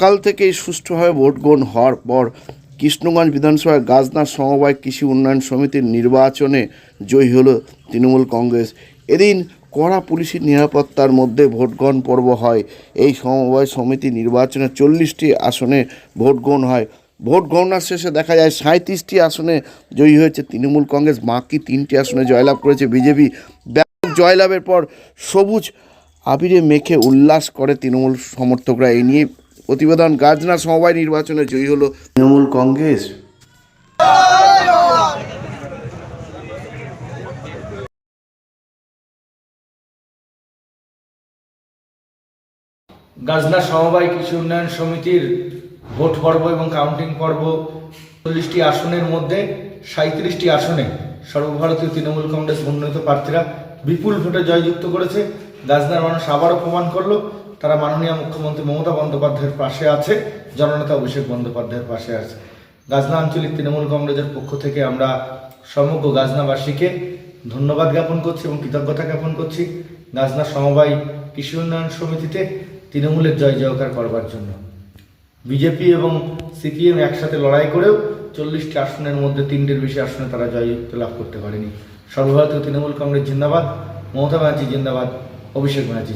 সকাল থেকেই সুষ্ঠুভাবে ভোট গ্রহণ হওয়ার পর কৃষ্ণগঞ্জ বিধানসভায় গাজনার সমবায় কৃষি উন্নয়ন সমিতির নির্বাচনে জয়ী হলো তৃণমূল কংগ্রেস। এদিন কড়া পুলিশি নিরাপত্তার মধ্যে ভোট গ্রহণ পর্ব হয়। এই সমবায় সমিতি নির্বাচনে চল্লিশটি আসনে ভোট গ্রহণ হয়। ভোট গণনার শেষে দেখা যায় সাঁত্রিশটি আসনে জয়ী হয়েছে তৃণমূল কংগ্রেস, বাকি তিনটি আসনে জয়লাভ করেছে বিজেপি। ব্যাপক জয়লাভের পর সবুজ আবিরে মেখে উল্লাস করে তৃণমূল সমর্থকরা। এই নিয়ে প্রতিবেদন গাজনা সমবায় নির্বাচনে জয়ী হলো তৃণমূল কংগ্রেস। গাজনা সমবায় কৃষি উন্নয়ন সমিতির ভোট পর্ব এবং কাউন্টিং পর্ব চল্লিশটি আসনের মধ্যে সাঁত্রিশটি আসনে সর্বভারতীয় তৃণমূল কংগ্রেস মনোনীত প্রার্থীরা বিপুল ভোটে জয়যুক্ত করেছে। গাজনার মানুষ আবারও প্রমাণ করল, তারা মাননীয় মুখ্যমন্ত্রী মমতা বন্দ্যোপাধ্যায়ের পাশে আছে, জননেতা অভিষেক বন্দ্যোপাধ্যায়ের পাশে আছে। গাজনা আঞ্চলিক তৃণমূল কংগ্রেসের পক্ষ থেকে আমরা সমগ্র গাজনাবাসীকে ধন্যবাদ জ্ঞাপন করছি এবং কৃতজ্ঞতা জ্ঞাপন করছি গাজনা সমবায় কৃষি উন্নয়ন সমিতিতে তৃণমূলের জয় জয়কার করবার জন্য। বিজেপি এবং সিপিএম একসাথে লড়াই করেও চল্লিশটি আসনের মধ্যে তিনটের বেশি আসনে তারা জয় লাভ করতে পারেনি। সর্বভারতীয় তৃণমূল কংগ্রেস জিন্দাবাদ, মমতা ব্যানার্জি জিন্দাবাদ। অভিষেক ব্যানার্জি।